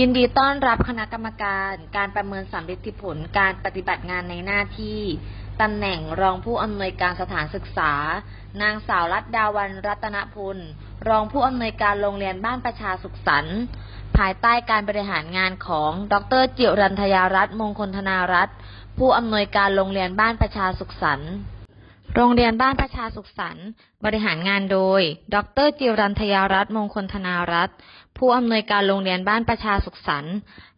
ยินดีต้อนรับคณะกรรมการการประเมินสำเร็จผลการปฏิบัติงานในหน้าที่ตำแหน่งรองผู้อำนวยการสถานศึกษา นางสาวรัตดาวันรัตนพลรองผู้อำนวยการโรงเรียนบ้านประชาสุขสันต์ภายใต้การบริหารงานของ ดรจิรันทยารัตน์มงคลธนารัตน์ผู้อำนวยการโรงเรียนบ้านประชาสุขสันต์ โรงเรียนบ้านประชาสุขสันต์บริหารงานโดย ดรจิรันทยารัตน์มงคลธนารัตน์ผู้อำนวยการโรงเรียนบ้านประชาสุขสันต์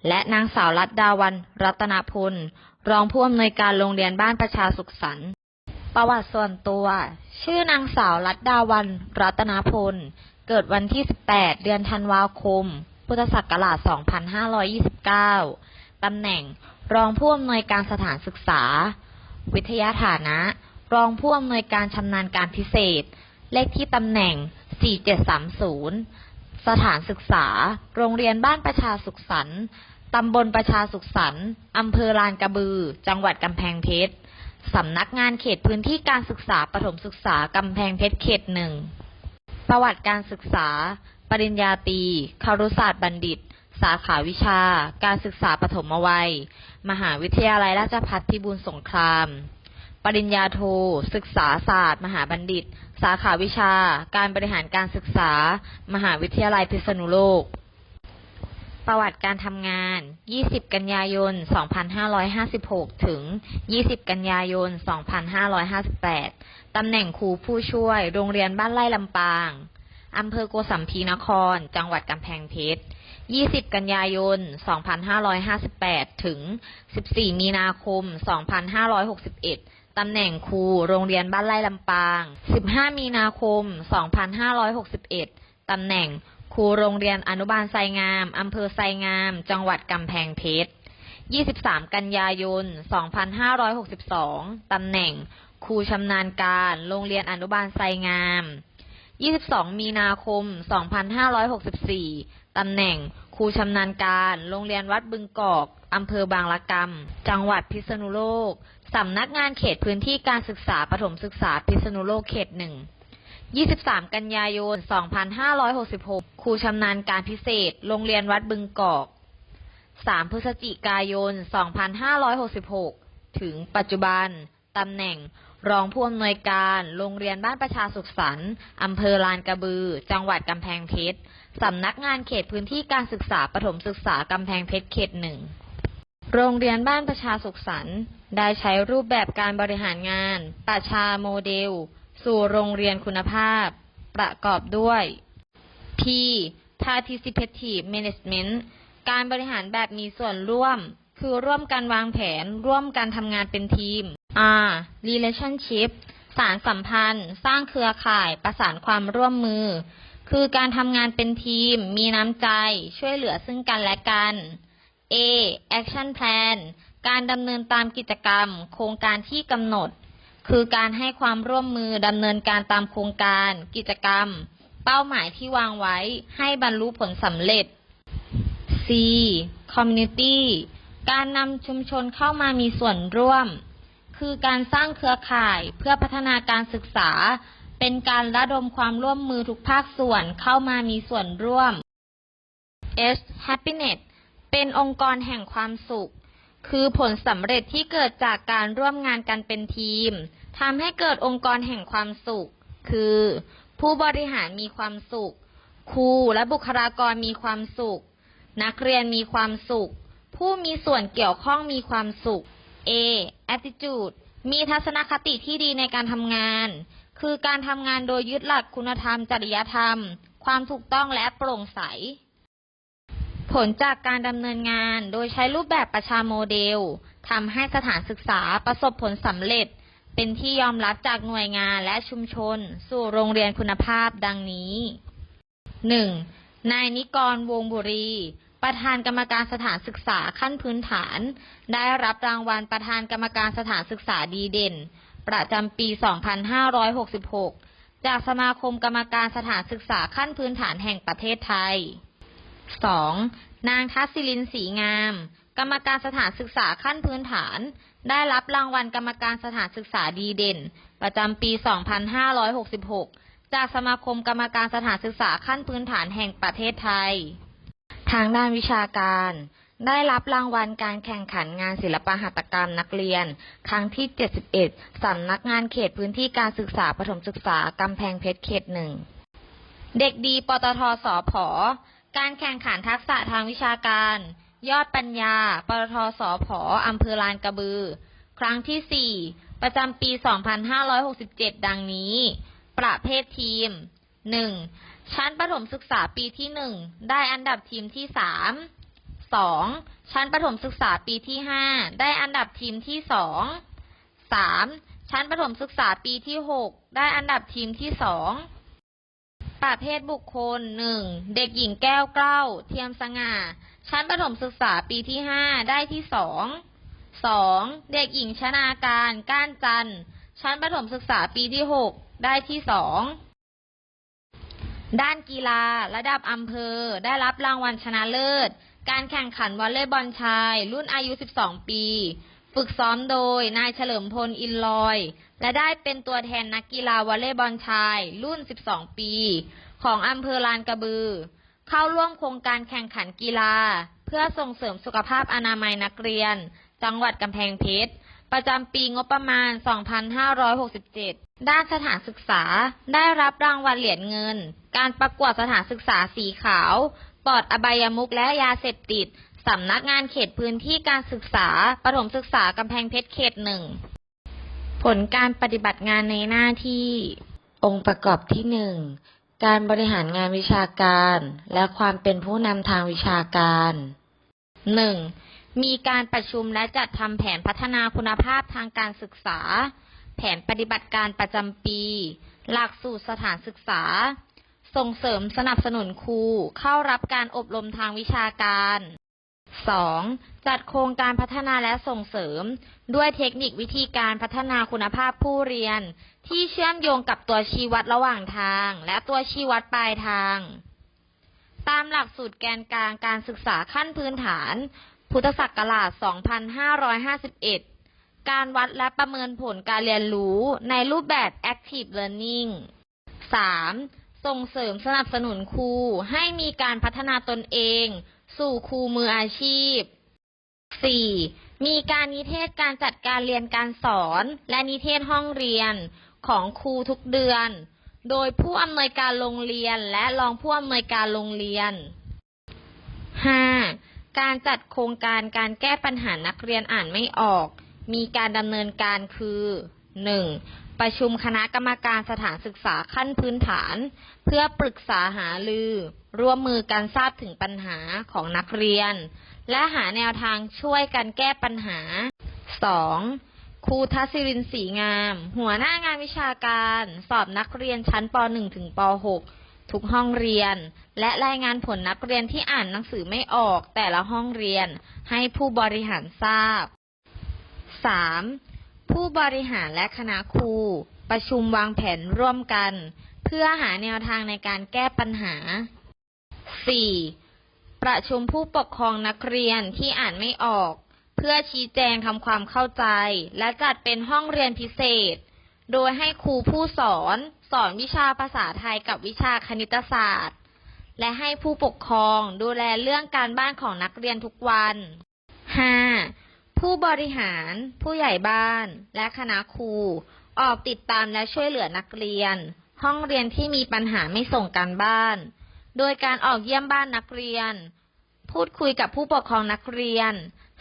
และนางสาวรัตดาวันรัตนพลรองผู้อำนวยการโรงเรียนบ้านประชาสุขสันต์ประวัติส่วนตัว ชื่อนางสาวรัตดาวันรัตนพลเกิดวันที่ 18 เดือนธันวาคม พุทธศักราช 2529 ตำแหน่งรองผู้อำนวยการสถานศึกษา วิทยาฐานะ รองผู้อำนวยการชำนาญการพิเศษ เลขที่ตำแหน่ง 4730 สถานศึกษา โรงเรียนบ้านประชาสุขสันต์ตำบลประชาสุขสันต์อำเภอลานกระบือ จังหวัดกำแพงเพชร สำนักงานเขตพื้นที่การศึกษาประถมศึกษากำแพงเพชรเขตหนึ่ง ประวัติการศึกษา ปริญญาตรีคารุศาสตร์บัณฑิต สาขาวิชา การศึกษาปฐมวัย มหาวิทยาลัยราชภัฏพิบูลสงคราม ปริญญาโท ศึกษาศาสตร์ มหาบัณฑิต สาขาวิชา การบริหารการศึกษา มหาวิทยาลัยพิษณุโลก ประวัติการทำงาน 20 กันยายน 2556 ถึง 20 กันยายน 2558 ตำแหน่งครูผู้ช่วย โรงเรียนบ้านไร่ลำปาง อำเภอโกสัมพีนคร จังหวัดกำแพงเพชร20 กันยายน 2558 ถึง 14 มีนาคม 2561 ตำแหน่งครูโรงเรียนบ้านไร่ลำปาง 15 มีนาคม 2561 ตำแหน่งครูโรงเรียนอนุบาลไซงาม อำเภอไซงาม จังหวัดกำแพงเพชร 23 กันยายน 2562 ตำแหน่งครูชำนาญการ โรงเรียนอนุบาลไซงาม 22 มีนาคม 2564 ตำแหน่ง รูชำนาญการ โรงเรียนวัดบึงกอก อำเภอบางละกำ จังหวัดพิษณุโลก สำนักงานเขตพื้นที่การศึกษาประถมศึกษาพิษณุโลกเขตหนึ่ง 23 กันยายน 2566 ครูชำนาญการพิเศษ โรงเรียนวัดบึงกอก 3 พฤศจิกายน 2566 ถึงปัจจุบัน ตำแหน่งรองผู้อำนวยการ โรงเรียนบ้านประชาสุขสันต์อำเภอลานกระบือ จังหวัดกำแพงเพชร สำนักงานเขตพื้นที่การศึกษาประถมศึกษากำแพงเพชรเขตหนึ่ง โรงเรียนบ้านประชาสุขสันต์ได้ใช้รูปแบบการบริหารงาน ประชาโมเดล สู่โรงเรียนคุณภาพ ประกอบด้วย P Participative Management การบริหารแบบมีส่วนร่วม คือร่วมกันวางแผน ร่วมกันทำงานเป็นทีม R Relationship สารสัมพันธ์ สร้างเครือข่าย ประสานความร่วมมือ คือการทำงานเป็นทีม มีน้ำใจ ช่วยเหลือซึ่งกันและกัน A Action Plan การดำเนินตามกิจกรรม โครงการที่กำหนด คือการให้ความร่วมมือดำเนินการตามโครงการ กิจกรรม เป้าหมายที่วางไว้ ให้บรรลุผลสำเร็จ C Community การนำชุมชนเข้ามามีส่วนร่วม คือการสร้างเครือข่ายเพื่อพัฒนาการศึกษา เป็นการระดมความร่วมมือทุกภาคส่วนเข้ามามีส่วนร่วม H Happiness เป็นองค์กรแห่งความสุข คือผลสำเร็จที่เกิดจากการร่วมงานกันเป็นทีมทำให้เกิดองค์กรแห่งความสุข คือ ผู้บริหารมีความสุข ครูและบุคลากรมีความสุข นักเรียนมีความสุข ผู้มีส่วนเกี่ยวข้องมีความสุข A attitude มีทัศนคติที่ดีในการทำงาน คือการทำงานโดยยึดหลักคุณธรรม จริยธรรม ความถูกต้องและโปร่งใส ผลจากการดำเนินงานโดยใช้รูปแบบประชาโมเดลทำให้สถานศึกษาประสบผลสำเร็จ เป็นที่ยอมรับจากหน่วยงานและชุมชน สู่โรงเรียนคุณภาพดังนี้ 1. นายนิกรวงบุรี ประธานกรรมการสถานศึกษาขั้นพื้นฐาน ได้รับรางวัลประธานกรรมการสถานศึกษาดีเด่น ประจำปี 2566 จากสมาคมกรรมการสถานศึกษาขั้นพื้นฐานแห่งประเทศไทย 2. นางทัศิลินสีงาม กรรมการสถานศึกษาขั้นพื้นฐาน ได้รับรางวัลกรรมการสถานศึกษาดีเด่น ประจำปี 2566 จากสมาคมกรรมการสถานศึกษาขั้นพื้นฐานแห่งประเทศไทย ทางด้านวิชาการ ได้รับรางวัลการแข่งขันงานศิลปหัตถกรรมนักเรียน ครั้งที่ 71 สำนักงานเขตพื้นที่การศึกษาประถมศึกษากำแพงเพชรเขตหนึ่ง เด็กดีปตทสอพอการแข่งขันทักษะทางวิชาการ ยอดปัญญา ปตทสอพออำเภอลานกระบือ ครั้งที่ 4 ประจำปี 2567 ดังนี้ ประเภททีม 1. ชั้นประถมศึกษาปีที่ 1 ได้อันดับทีมที่ 3 2. ชั้นประถมศึกษาปีที่ 5 ได้อันดับทีมที่ 2 3. ชั้นประถมศึกษาปีที่ 6 ได้อันดับทีมที่ 2 ประเภทบุคคล 1. เด็กหญิงแก้วเกล้า เทียมสง่า ชั้นประถมศึกษาปีที่ 5 ได้ที่ 2 2. เด็กหญิงชนาการ ก้านจันทร์ ชั้นประถมศึกษาปีที่ 6 ได้ที่ 2ด้านกีฬาระดับอำเภอได้รับรางวัลชนะเลิศ การแข่งขันวอลเลย์บอลชาย รุ่นอายุ 12 ปี ฝึกซ้อมโดยนายเฉลิมพลอินลอย และได้เป็นตัวแทนนักกีฬาวอลเลย์บอลชาย รุ่น 12 ปี ของอำเภอลานกระบือ เข้าร่วมโครงการแข่งขันกีฬา เพื่อส่งเสริมสุขภาพอนามัยนักเรียน จังหวัดกำแพงเพชรประจำปีงบประมาณ 2567 ด้านสถานศึกษาได้รับรางวัลเหรียญเงิน การประกวดสถานศึกษาสีขาว ปลอดอบายมุกและยาเสพติด สำนักงานเขตพื้นที่การศึกษา ประถมศึกษากำแพงเพชรเขตหนึ่ง ผลการปฏิบัติงานในหน้าที่ องค์ประกอบที่หนึ่ง การบริหารงานวิชาการ และความเป็นผู้นำทางวิชาการ หนึ่งมีการประชุมและจัดทำแผนพัฒนาคุณภาพทางการศึกษา แผนปฏิบัติการประจำปี หลักสูตรสถานศึกษา ส่งเสริมสนับสนุนครูเข้ารับการอบรมทางวิชาการ 2. จัดโครงการพัฒนาและส่งเสริม ด้วยเทคนิควิธีการพัฒนาคุณภาพผู้เรียน ที่เชื่อมโยงกับตัวชี้วัดระหว่างทาง และตัวชี้วัดปลายทาง ตามหลักสูตรแกนกลางการศึกษาขั้นพื้นฐาน พุทธศักราช 2551 การวัดและประเมินผลการเรียนรู้ในรูปแบบ Active Learning 3. ส่งเสริมสนับสนุนครูให้มีการพัฒนาตนเอง สู่ครูมืออาชีพ 4. มีการนิเทศการจัดการเรียนการสอน และนิเทศห้องเรียนของครูทุกเดือน โดยผู้อำนวยการโรงเรียนและรองผู้อำนวยการโรงเรียน 5. การจัดโครงการการแก้ปัญหานักเรียนอ่านไม่ออก มีการดำเนินการคือ 1. ประชุมคณะกรรมการสถานศึกษาขั้นพื้นฐาน เพื่อปรึกษาหารือ ร่วมมือกันทราบถึงปัญหาของนักเรียน และหาแนวทางช่วยกันแก้ปัญหา 2. ครูทัศิรินศรีงาม หัวหน้างานวิชาการสอบนักเรียนชั้นป .1 ถึงป .6 ทุกห้องเรียน และรายงานผลนักเรียนที่อ่านหนังสือไม่ออกแต่ละห้องเรียน ให้ผู้บริหารทราบ 3. ผู้บริหารและคณะครูประชุมวางแผนร่วมกัน เพื่อหาแนวทางในการแก้ปัญหา 4. ประชุมผู้ปกครองนักเรียนที่อ่านไม่ออก เพื่อชี้แจงทำความเข้าใจ และจัดเป็นห้องเรียนพิเศษ โดยให้ครูผู้สอนสอนวิชาภาษาไทยกับวิชาคณิตศาสตร์ และให้ผู้ปกครองดูแลเรื่องการบ้านของนักเรียนทุกวัน 5. ผู้บริหาร ผู้ใหญ่บ้าน และคณะครู ออกติดตามและช่วยเหลือนักเรียน ห้องเรียนที่มีปัญหาไม่ส่งการบ้าน โดยการออกเยี่ยมบ้านนักเรียน พูดคุยกับผู้ปกครองนักเรียน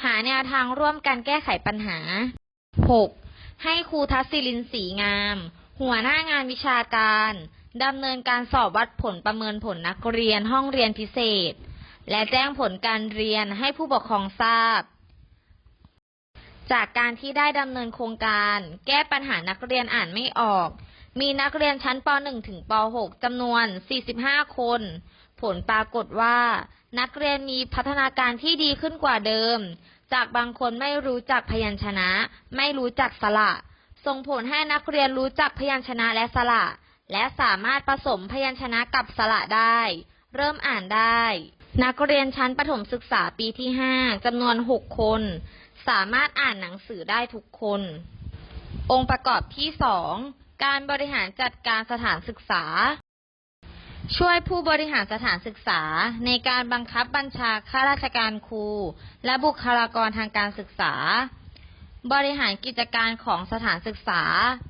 หาแนวทางร่วมกันแก้ไขปัญหา 6. ให้ครูทัศิลินศรีงาม หัวหน้างานวิชาการดำเนินการสอบวัดผลประเมินผลนักเรียนห้องเรียนพิเศษ และแจ้งผลการเรียนให้ผู้ปกครองทราบ จากการที่ได้ดำเนินโครงการ แก้ปัญหานักเรียนอ่านไม่ออก มีนักเรียนชั้นป .1 ถึงป .6 จำนวน 45 คน ผลปรากฏว่า นักเรียนมีพัฒนาการที่ดีขึ้นกว่าเดิม จากบางคนไม่รู้จักพยัญชนะ ไม่รู้จักสระ ส่งผลให้นักเรียนรู้จักพยัญชนะและสระ และสามารถผสมพยัญชนะกับสระได้ เริ่มอ่านได้ นักเรียนชั้นประถมศึกษาปีที่ 5จำนวน 6 คน สามารถอ่านหนังสือได้ทุกคน องค์ประกอบที่2การบริหารจัดการสถานศึกษา ช่วยผู้บริหารสถานศึกษา ในการบังคับบัญชาข้าราชการครู และบุคลากรทางการศึกษา บริหารกิจการของสถานศึกษา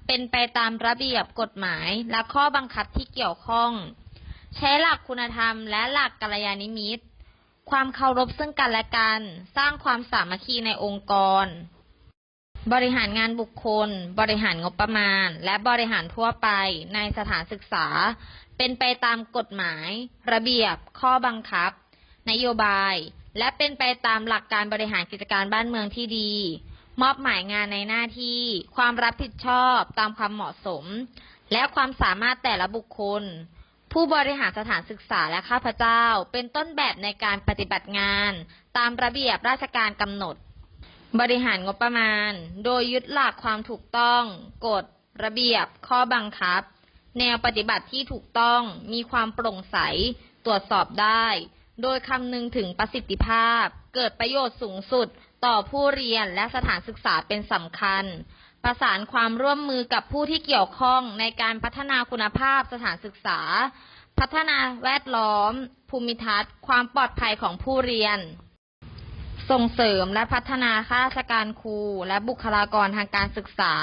เป็นไปตามระเบียบกฎหมายและข้อบังคับที่เกี่ยวข้อง ใช้หลักคุณธรรมและหลักกัลยาณมิตร ความเคารพซึ่งกันและกัน สร้างความสามัคคีในองค์กร บริหารงานบุคคล บริหารงบประมาณ และบริหารทั่วไปในสถานศึกษา เป็นไปตามกฎหมาย ระเบียบ ข้อบังคับ นโยบาย และเป็นไปตามหลักการบริหารกิจการบ้านเมืองที่ดี มอบหมายงานในหน้าที่ ความรับผิดชอบตามความเหมาะสม และความสามารถแต่ละบุคคล ผู้บริหารสถานศึกษาและข้าพเจ้า เป็นต้นแบบในการปฏิบัติงาน ตามระเบียบราชการกำหนด บริหารงบประมาณ โดยยึดหลักความถูกต้อง กฎ ระเบียบ ข้อบังคับ แนวปฏิบัติที่ถูกต้อง มีความโปร่งใส ตรวจสอบได้ โดยคำนึงถึงประสิทธิภาพ เกิดประโยชน์สูงสุด ต่อผู้เรียนและสถานศึกษาเป็นสำคัญ ประสานความร่วมมือกับผู้ที่เกี่ยวข้องในการพัฒนาคุณภาพสถานศึกษา พัฒนาแวดล้อม ภูมิทัศน์ ความปลอดภัยของผู้เรียน ส่งเสริมและพัฒนาข้าราชการครูและบุคลากรทางการศึกษา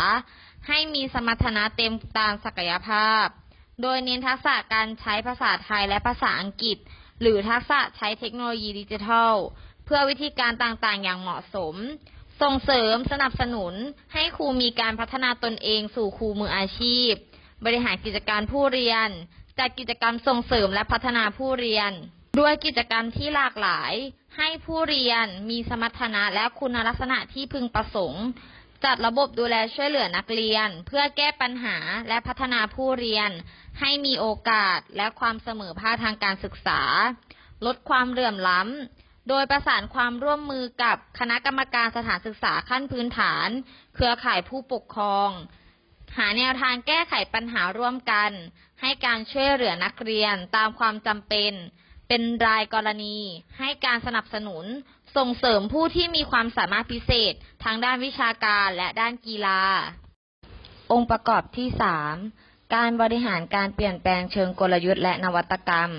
ให้มีสมรรถนะเต็มตามศักยภาพ โดยเน้นทักษะการใช้ภาษาไทยและภาษาอังกฤษ หรือทักษะใช้เทคโนโลยีดิจิทัล เพื่อวิธีการต่างๆ อย่างเหมาะสม ส่งเสริมสนับสนุนให้ครูมีการพัฒนาตนเองสู่ครูมืออาชีพ บริหารกิจการผู้เรียน จัดกิจกรรมส่งเสริมและพัฒนาผู้เรียน ด้วยกิจกรรมที่หลากหลาย ให้ผู้เรียนมีสมรรถนะและคุณลักษณะที่พึงประสงค์ จัดระบบดูแลช่วยเหลือนักเรียน เพื่อแก้ปัญหาและพัฒนาผู้เรียน ให้มีโอกาสและความเสมอภาคทางการศึกษา ลดความเหลื่อมล้ำ โดยประสานความร่วมมือกับคณะกรรมการสถานศึกษาขั้นพื้นฐาน เครือข่ายผู้ปกครอง หาแนวทางแก้ไขปัญหาร่วมกัน ให้การช่วยเหลือนักเรียนตามความจำเป็น เป็นรายกรณี ให้การสนับสนุน ส่งเสริมผู้ที่มีความสามารถพิเศษ ทางด้านวิชาการและด้านกีฬา องค์ประกอบที่ 3 การบริหารการเปลี่ยนแปลงเชิงกลยุทธ์และนวัตกรรม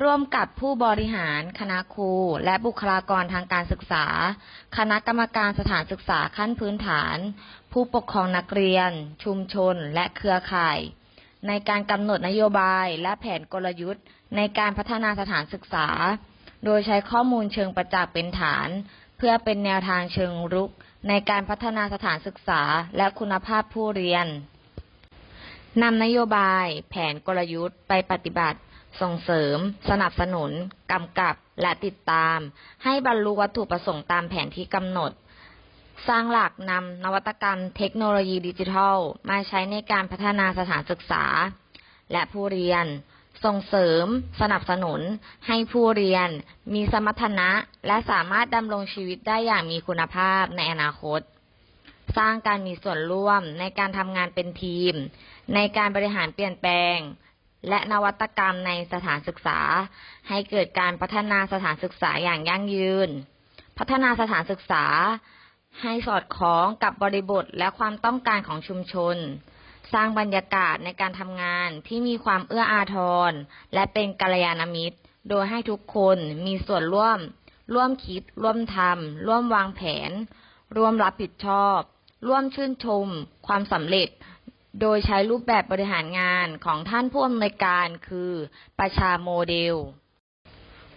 ร่วมกับผู้บริหาร คณะครู และบุคลากรทางการศึกษา คณะกรรมการสถานศึกษาขั้นพื้นฐาน ผู้ปกครองนักเรียน ชุมชน และเครือข่าย ในการกำหนดนโยบายและแผนกลยุทธ์ ในการพัฒนาสถานศึกษา โดยใช้ข้อมูลเชิงประจักษ์เป็นฐาน เพื่อเป็นแนวทางเชิงรุก ในการพัฒนาสถานศึกษา และคุณภาพผู้เรียนนำนโยบาย แผนกลยุทธ์ไปปฏิบัติ ส่งเสริม สนับสนุน กำกับ และติดตาม ให้บรรลุวัตถุประสงค์ตามแผนที่กำหนด สร้างหลักนำนวัตกรรมเทคโนโลยีดิจิทัล มาใช้ในการพัฒนาสถานศึกษา และผู้เรียน ส่งเสริม สนับสนุน ให้ผู้เรียน มีสมรรถนะ และสามารถดำรงชีวิตได้อย่างมีคุณภาพในอนาคต สร้างการมีส่วนร่วมในการทำงานเป็นทีม ในการบริหารเปลี่ยนแปลง และนวัตกรรมในสถานศึกษา ให้เกิดการพัฒนาสถานศึกษาอย่างยั่งยืน พัฒนาสถานศึกษา ให้สอดคล้องกับบริบทและความต้องการของชุมชน สร้างบรรยากาศในการทำงานที่มีความเอื้ออาทร และเป็นกัลยาณมิตร โดยให้ทุกคนมีส่วนร่วม ร่วมคิด ร่วมทำร่วมวางแผน ร่วมรับผิดชอบ ร่วมชื่นชม ความสำเร็จ โดยใช้รูปแบบบริหารงานของท่านผู้อำนวยการคือ ประชาโมเดล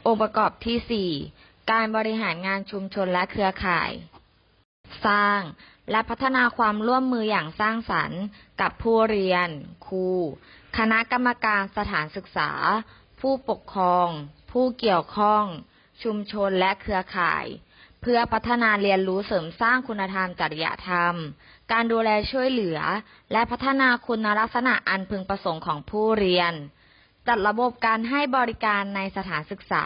องค์ประกอบที่ 4 การบริหารงานชุมชนและเครือข่าย สร้างและพัฒนาความร่วมมืออย่างสร้างสรรค์ กับผู้เรียน ครู คณะกรรมการสถานศึกษา ผู้ปกครอง ผู้เกี่ยวข้อง ชุมชนและเครือข่าย เพื่อพัฒนาเรียนรู้เสริมสร้างคุณธรรมจริยธรรม การดูแลช่วยเหลือ และพัฒนาคุณลักษณะอันพึงประสงค์ของผู้เรียน จัดระบบการให้บริการในสถานศึกษา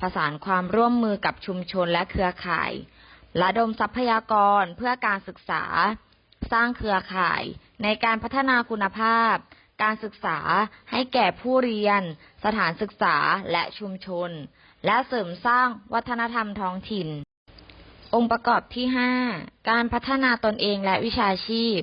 ผสานความร่วมมือกับชุมชนและเครือข่าย ระดมทรัพยากรเพื่อการศึกษา สร้างเครือข่าย ในการพัฒนาคุณภาพ การศึกษาให้แก่ผู้เรียน สถานศึกษาและชุมชน และเสริมสร้างวัฒนธรรมท้องถิ่น องค์ประกอบที่ 5 การพัฒนาตนเองและวิชาชีพ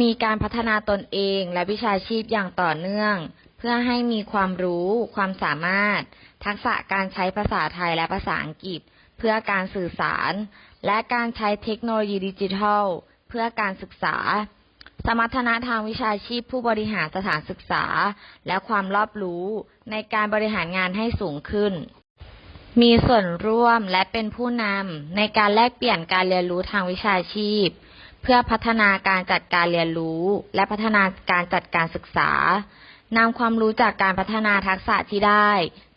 มีการพัฒนาตนเองและวิชาชีพอย่างต่อเนื่อง เพื่อให้มีความรู้ ความสามารถ ทักษะการใช้ภาษาไทยและภาษาอังกฤษ เพื่อการสื่อสาร และการใช้เทคโนโลยีดิจิทัล เพื่อการศึกษา สมรรถนะทางวิชาชีพผู้บริหารสถานศึกษา และความรอบรู้ในการบริหารงานให้สูงขึ้น มีส่วนร่วมและเป็นผู้นำในการแลกเปลี่ยนการเรียนรู้ทางวิชาชีพ เพื่อพัฒนาการจัดการเรียนรู้ และพัฒนาการจัดการศึกษานำความรู้จากการพัฒนาทักษะที่ได้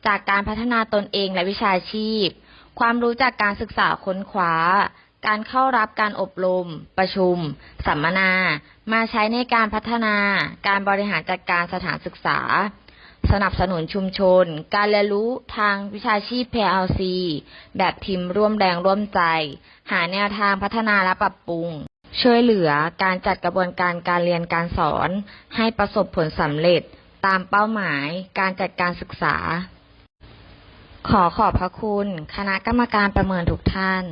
จากการพัฒนาตนเองและวิชาชีพ ความรู้จากการศึกษาค้นคว้า การเข้ารับการอบรม ประชุม สัมมนา มาใช้ในการพัฒนา การบริหารจัดการสถานศึกษา สนับสนุนชุมชน การเรียนรู้ทางวิชาชีพ PLC แบบทีมร่วมแรงร่วมใจ หาแนวทางพัฒนาและปรับปรุง ช่วยเหลือการจัดกระบวนการการเรียนการสอน ให้ประสบผลสำเร็จตามเป้าหมายการจัดการศึกษา ขอขอบพระคุณ คณะกรรมการประเมินทุกท่าน